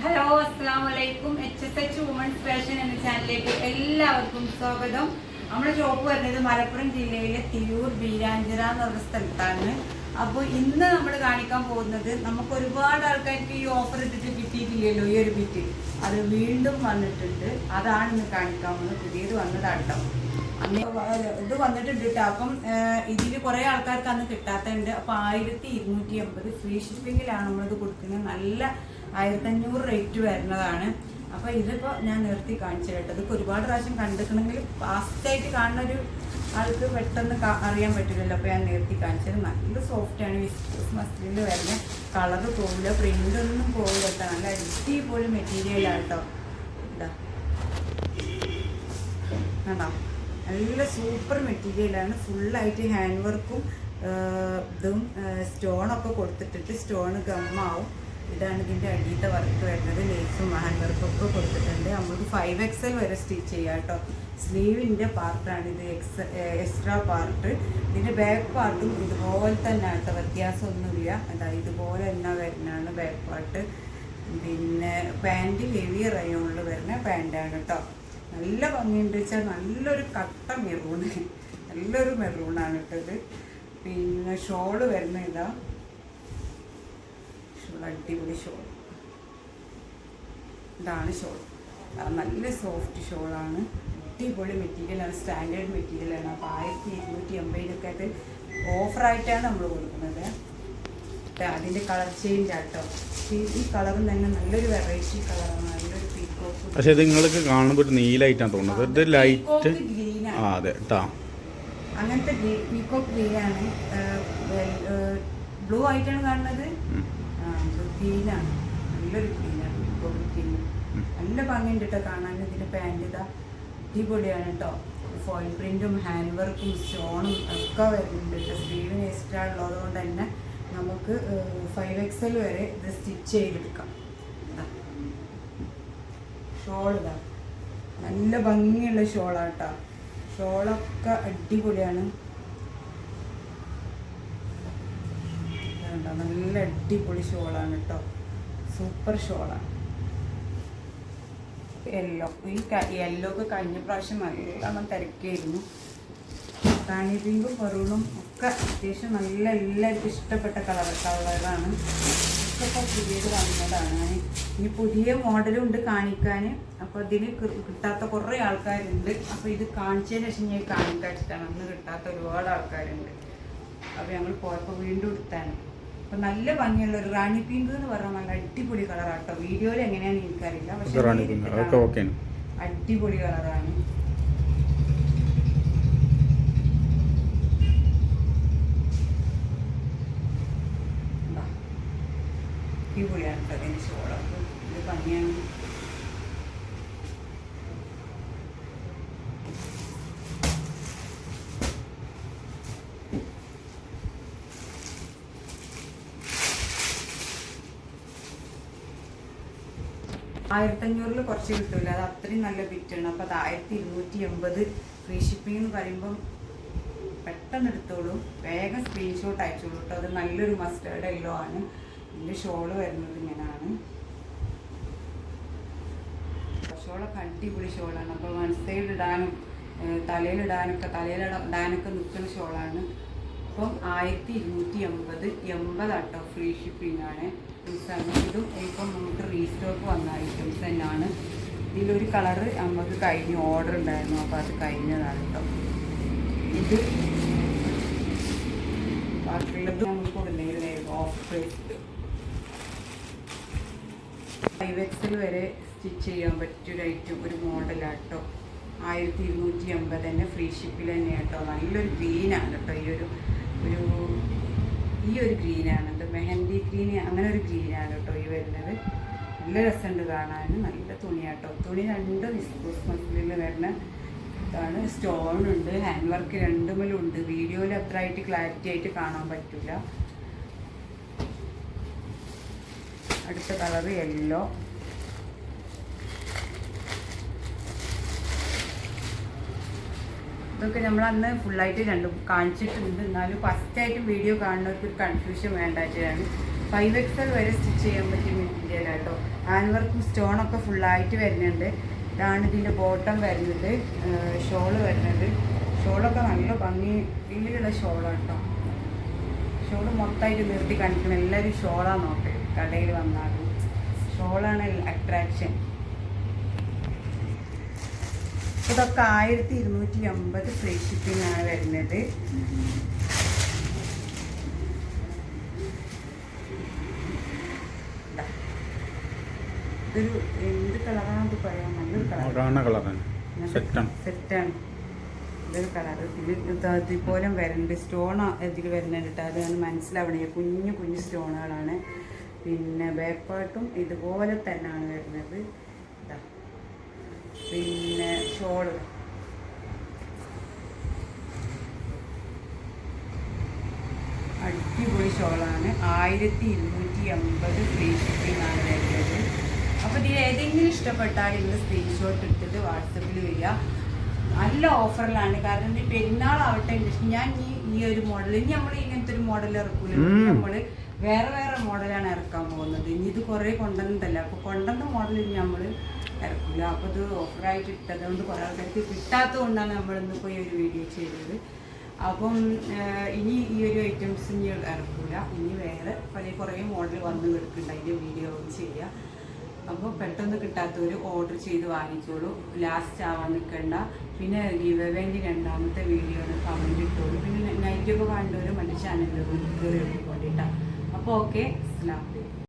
Hello അസ്സാം വലൈക്കും H S H women's fashion എന്ന ചാനലിലേക്ക് എല്ലാവർക്കും സ്വാഗതം. നമ്മുടെ ഷോപ്പ് വരുന്നത് മലപ്പുറം ജില്ലയിലെ തിരൂർ ബീരാഞ്ചിറ എന്ന് പറഞ്ഞ സ്ഥലത്താണ്. അപ്പോൾ ഇന്ന് നമ്മൾ കാണിക്കാൻ പോകുന്നത് നമുക്ക് ഒരുപാട് ആൾക്കാർക്ക് ഈ ഓഫർ ഇട്ടിട്ട് കിട്ടിയിട്ടില്ലല്ലോ ഈ ഒരു ബിറ്റ് അത് വീണ്ടും വന്നിട്ടുണ്ട്. അതാണ് ഇന്ന് കാണിക്കാൻ പോകുന്നത്. പുതിയത് വന്നതാട്ടോ ഇത് വന്നിട്ടുണ്ട് കേട്ടോ അപ്പം ഇതിൽ കുറേ ആൾക്കാർക്ക് അന്ന് കിട്ടാത്തതുണ്ട്. അപ്പോൾ ആയിരത്തി ഇരുന്നൂറ്റി എൺപത് ഫ്രീ ഷിപ്പിങ്ങിലാണ് നമ്മളിത് കൊടുക്കുന്നത്. നല്ല ആയിരത്തഞ്ഞൂറ് റേറ്റ് വരുന്നതാണ്. അപ്പോൾ ഇതിപ്പോ ഞാൻ നിർത്തി കാണിച്ചു കേട്ടോ. ഇതൊക്കെ ഒരുപാട് പ്രാവശ്യം കണ്ടിട്ടുണ്ടെങ്കിൽ ഫാസ്റ്റായിട്ട് കാണുന്ന ഒരു ആൾക്ക് പെട്ടെന്ന് അറിയാൻ പറ്റില്ലല്ലോ. അപ്പോൾ ഞാൻ നിർത്തി കാണിച്ചത് നല്ല സോഫ്റ്റാണ് വിസ്കോസ് മസ്ലിനിൽ വരുന്ന കളറ് പോകില്ല പ്രിന്റ് ഒന്നും പോകില്ല നല്ല അടിപൊളി മെറ്റീരിയലാണ് കേട്ടോ. ഇതാ. കണ്ടോ? നല്ല സൂപ്പർ മെറ്റീരിയലാണ് ഫുള്ളായിട്ട് ഹാൻഡ് വർക്കും ഇതും സ്റ്റോണൊക്കെ കൊടുത്തിട്ടിട്ട് സ്റ്റോൺ ഗമ്മാവും ഇതാണ് ഇതിന്റെ അടിയത്തെ വർക്ക് വരുന്നത്. ലേസും ഹാൻഡ് വർക്കും ഒക്കെ കൊടുത്തിട്ടുണ്ട്. നമുക്ക് ഫൈവ് എക്സൽ വരെ സ്റ്റിച്ച് ചെയ്യാം കേട്ടോ. സ്ലീവിന്റെ പാർട്ടാണ് ഇത്. എക്സ് എക്സ്ട്രാ പാർട്ട് ഇതിന്റെ ബാക്ക് പാർട്ടും ഇതുപോലെ തന്നെ കേട്ടോ. വ്യത്യാസമൊന്നുമില്ല. അതാ ഇതുപോലെ തന്നെ വരുന്നതാണ് ബാക്ക് പാർട്ട് പിന്നെ പാന്റ് ഹെവി റയോണിൽ വരുന്ന പാന്റാണ് കേട്ടോ. നല്ല ഭംഗിയുണ്ട് വെച്ചാൽ നല്ലൊരു കട്ട മെറൂണ് നല്ലൊരു മെറൂണാണ് കേട്ടത് പിന്നെ ഷോൾ വരുന്ന ഇതാ. ഷോൾ അടിപൊളി ഷോൾ. ഇതാണ് ഷോൾ. നല്ല സോഫ്റ്റ് ഷോളാണ്. അടിപൊളി മെറ്റീരിയലാണ് സ്റ്റാൻഡേർഡ് മെറ്റീരിയലാണ് അപ്പോൾ ആയിരത്തി ഇരുന്നൂറ്റി എൺപതിനൊക്കെ ആയിട്ട് ഓഫറായിട്ടാണ് നമ്മൾ കൊടുക്കുന്നത്. അതിന്റെ കളർ ചേഞ്ച് ആട്ടോ. ഈ കളറും തന്നെ നല്ലൊരു വെറൈറ്റി കളറാണ് നല്ലൊരു പീക്കോക്ക് പക്ഷെ ഇത് നിങ്ങൾക്ക് കാണുമ്പോൾ ഒരു നീലായിട്ടാണ് തോന്നുന്നത്. ഇത് ലൈറ്റ് ആ അതെ കേട്ടോ അങ്ങനത്തെ പീക്കോക്ക് ഗ്രീനാണ് ബ്ലൂ ആയിട്ടാണ് കാണുന്നത്. ഗ്രീനാണ് നല്ലൊരു ഗ്രീനാണ് ഇപ്പോൾ ഗ്രീൻ നല്ല ഭംഗിയുണ്ട് കേട്ടോ കാണാൻ. ഇതിന്റെ പാന്റ് ഇതാ അടിപൊളിയാണ് കേട്ടോ ഫോയിൽ പ്രിന്റും ഹാൻഡ് വർക്കും സ്റ്റോണും ഒക്കെ വരുന്നുണ്ട് കേട്ടോ സ്ലീവിന് എക്സ്ട്രാ ഉള്ളത് കൊണ്ട് തന്നെ നമുക്ക് ഫൈവ് എക്സൽ വരെ ഇത് സ്റ്റിച്ച് ചെയ്തെടുക്കാം. ഷോൾ ഇതാ. നല്ല ഭംഗിയുള്ള ഷോളാട്ടോ ഷോളൊക്കെ അടിപൊളിയാണ്. ഇതുണ്ടോ, നല്ല അടിപൊളി ഷോളാണ് കേട്ടോ. സൂപ്പർ ഷോളാണ് യെല്ലോ ഈ യെല്ലോ ഒക്കെ കഴിഞ്ഞ പ്രാവശ്യം നല്ലോണം തിരക്കായിരുന്നു റാണി പിങ്കും പെറൂണും ഒക്കെ അത്യാവശ്യം നല്ല എല്ലാവർക്കും ഇഷ്ടപ്പെട്ട കളർ കളറാണ് ഇതൊക്കെ പുതിയത് വന്നതാണ്. ഇനി പുതിയ മോഡലും ഉണ്ട് കാണിക്കാൻ അപ്പോൾ ഇതിന് കിട്ടാത്ത കുറേ ആൾക്കാരുണ്ട്. അപ്പോൾ ഇത് കാണിച്ചതിന് ശേഷം ഞാൻ കാണിക്കാൻ വെച്ചിട്ടാണ് അന്ന് കിട്ടാത്ത ഒരുപാട് ആൾക്കാരുണ്ട്. അപ്പോൾ ഞങ്ങൾ പോയപ്പോൾ വീണ്ടും എടുത്താണ് അപ്പോൾ നല്ല ഭംഗിയുള്ള ഒരു റാണി പിങ്ക് എന്ന് പറഞ്ഞാൽ നല്ല അടിപൊളി കളറാട്ടോ. വീഡിയോയിൽ എങ്ങനെയാണെന്ന് എനിക്കറിയില്ല. പക്ഷേ അടിപൊളി കളറാണ്. അടിപൊളിയാണ് കേട്ടോ അതിന്റെ ഷോളൊക്കെ. ഇത് ഭംഗിയാണ്. ആയിരത്തഞ്ഞൂറിൽ കുറച്ച് കിട്ടില്ല അത് അത്രയും നല്ല ബിറ്റാണ്. അപ്പോൾ അത് ആയിരത്തി ഇരുന്നൂറ്റി എൺപത് ഫ്രീ ഷിപ്പിംഗ് എന്ന് പറയുമ്പം പെട്ടെന്ന് എടുത്തോളൂ. വേഗം സ്ക്രീൻഷോട്ട് അയച്ചോളൂ കേട്ടോ അത് നല്ലൊരു മസ്റ്റേർഡ് എല്ലോ ആണ്. ഇതിന്റെ ഷോൾ വരുന്നത് ഇങ്ങനെയാണ് ഷോളൊക്കെ അടിപൊളി ഷോളാണ്. അപ്പോൾ വൺ ഇടാനും തലയിലിടാനൊക്കെ തലയിലിടാനൊക്കെ നിൽക്കുന്ന ഷോളാണ്. അപ്പം ആയിരത്തി ഇരുന്നൂറ്റി എൺപത് എൺപതാട്ടോ ഫ്രീ ഷിപ്പിംഗ് ആണ് ഇതും ഇപ്പം നമുക്ക് റീസ്റ്റോക്ക് വന്ന ഐറ്റംസ് തന്നെയാണ്. ഇതിലൊരു കളറ് നമുക്ക് കഴിഞ്ഞ് ഓർഡർ ഉണ്ടായിരുന്നു. അപ്പോൾ അത് കഴിഞ്ഞതാണ് കേട്ടോ ഇത് ബാക്കിയുള്ളത് നമുക്ക് കൊടുക്കുന്നതിൽ ഓഫ് ഫൈവ് എക്സിൽ വരെ സ്റ്റിച്ച് ചെയ്യാൻ പറ്റിയൊരു ഐറ്റം ഒരു മോഡലാട്ടോ ആയിരത്തി ഇരുന്നൂറ്റി എൺപത് തന്നെ ഫ്രീ ഷിപ്പിൽ തന്നെ കേട്ടോ നല്ലൊരു ഗ്രീനാണ് കേട്ടോ ഈ ഒരു ഒരു ഈ ഒരു ഗ്രീനാണ് കേട്ടോ മെഹന്തി ഗ്രീൻ അങ്ങനെ ഒരു ഗ്രീനാണ് കേട്ടോ ഈ വരുന്നത്. നല്ല രസമുണ്ട് കാണാൻ. നല്ല തുണിയാട്ടോ. തുണി രണ്ട് വിസ്കോസ് മസിലിൽ വരുന്ന ഇതാണ്. സ്റ്റോൺ ഉണ്ട് ഹാൻഡ് വർക്ക് രണ്ടുമലും ഉണ്ട്. വീഡിയോയിൽ അത്ര ആയിട്ട് ക്ലാരിറ്റി ആയിട്ട് കാണാൻ പറ്റില്ല അടുത്ത കളർ യെല്ലോ ഇതൊക്കെ നമ്മൾ അന്ന് ഫുള്ളായിട്ട് രണ്ടും കാണിച്ചിട്ടുണ്ട്. എന്നാലും ഫസ്റ്റ് ആയിട്ട് വീഡിയോ കാണുന്നവർക്ക് ഒരു കൺഫ്യൂഷൻ വേണ്ട ഫൈവ് എക്സൽ വരെ സ്റ്റിച്ച് ചെയ്യാൻ പറ്റിയ മെറ്റീരിയൽ ആട്ടോ. ഹാൻഡ് വർക്കും സ്റ്റോണൊക്കെ ഫുള്ളായിട്ട് വരുന്നുണ്ട്. ഇതാണ് ഇതിന്റെ ബോട്ടം വരുന്നത്. ഷോൾ വരുന്നത്. ഷോളൊക്കെ നല്ല ഭംഗിയിലുള്ള ഷോളാണ് കേട്ടോ ഷോൾ മൊത്തമായിട്ട് നിർത്തി കാണിക്കണം. എല്ലാവരും ഷോളാണ് നോക്ക്. കടയിൽ വന്നാലും. ഷോളാണ് അട്രാക്ഷൻ ഇതൊക്കെ ആയിരത്തി ഇരുന്നൂറ്റി അമ്പത് ഫ്രീ ഷിപ്പിംഗ് ആണ് വരുന്നത്. ഇതൊരു എന്ത് കളറാണെന്ന് പറയാം. നല്ലൊരു കളറാണ് സെറ്റാണ്. സെറ്റാണ്. ഇതൊരു കളർ ഇത് ഇതുപോലെ വരുന്നുണ്ട് സ്റ്റോൺ ഇതിൽ വരുന്നുണ്ട് കേട്ടോ അതാണ് മനസ്സിലാവണേ കുഞ്ഞു കുഞ്ഞു സ്റ്റോണുകളാണ്. പിന്നെ ബാക്ക് പാർട്ടും ഇതുപോലെ തന്നെയാണ് വരുന്നത്. ഇതാ പിന്നെ ഷോൾ. അടിപൊളി ഷോളാണ്. ആയിരത്തി ഇരുന്നൂറ്റി അമ്പത് ഫ്രീ ഷിപ്പിംഗ് ആണ് വരുന്നത്. അപ്പോൾ ഇതിൽ ഏതെങ്കിലും ഇഷ്ടപ്പെട്ടാൽ നിങ്ങൾ സ്ക്രീൻഷോട്ട് എടുത്തിട്ട് വാട്സപ്പിൽ വരിക. നല്ല ഓഫറിലാണ് കാരണം ഈ പെരുന്നാളാവട്ടെ ഞാൻ ഈ ഈ ഒരു മോഡൽ ഇനി നമ്മൾ ഇങ്ങനത്തെ ഒരു മോഡൽ ഇറക്കൂല. നമ്മൾ വേറെ വേറെ മോഡലാണ് ഇറക്കാൻ പോകുന്നത്. ഇനി ഇത് കുറേ കൊണ്ടുവന്നതല്ല. അപ്പോൾ കൊണ്ടുവന്ന മോഡൽ ഇനി നമ്മൾ ഇറക്കില്ല അപ്പോൾ ഇത് ഓഫറായിട്ട് ഇട്ടതുകൊണ്ട് കുറേ ആൾക്കാർക്ക് കിട്ടാത്തത് കൊണ്ടാണ് നമ്മൾ ഇന്നിപ്പോൾ ഈ ഒരു വീഡിയോ ചെയ്തത്. അപ്പം ഇനി ഈ ഒരു ഐറ്റംസ് ഇനി ഇറക്കില്ല ഇനി വേറെ പല കുറേ മോഡൽ വന്ന് കിടക്കുന്നുണ്ട്. അതിന്റെ വീഡിയോ ചെയ്യുക. അപ്പോൾ പെട്ടെന്ന് കിട്ടാത്തവർ ഓർഡർ ചെയ്ത് വാങ്ങിച്ചോളൂ ലാസ്റ്റ് ആവാൻ നിൽക്കണ്ട പിന്നെ ഗീവേന്റെ രണ്ടാമത്തെ വീഡിയോ കമന്റ് ഇട്ടോളൂ. പിന്നെ നൈറ്റൊക്കെ കണ്ടവരും മറ്റു ചാനലിലൊക്കെ കയറി എടുക്കൊണ്ടിട്ടാണ് അപ്പോൾ ഓക്കെ അസ്ലാം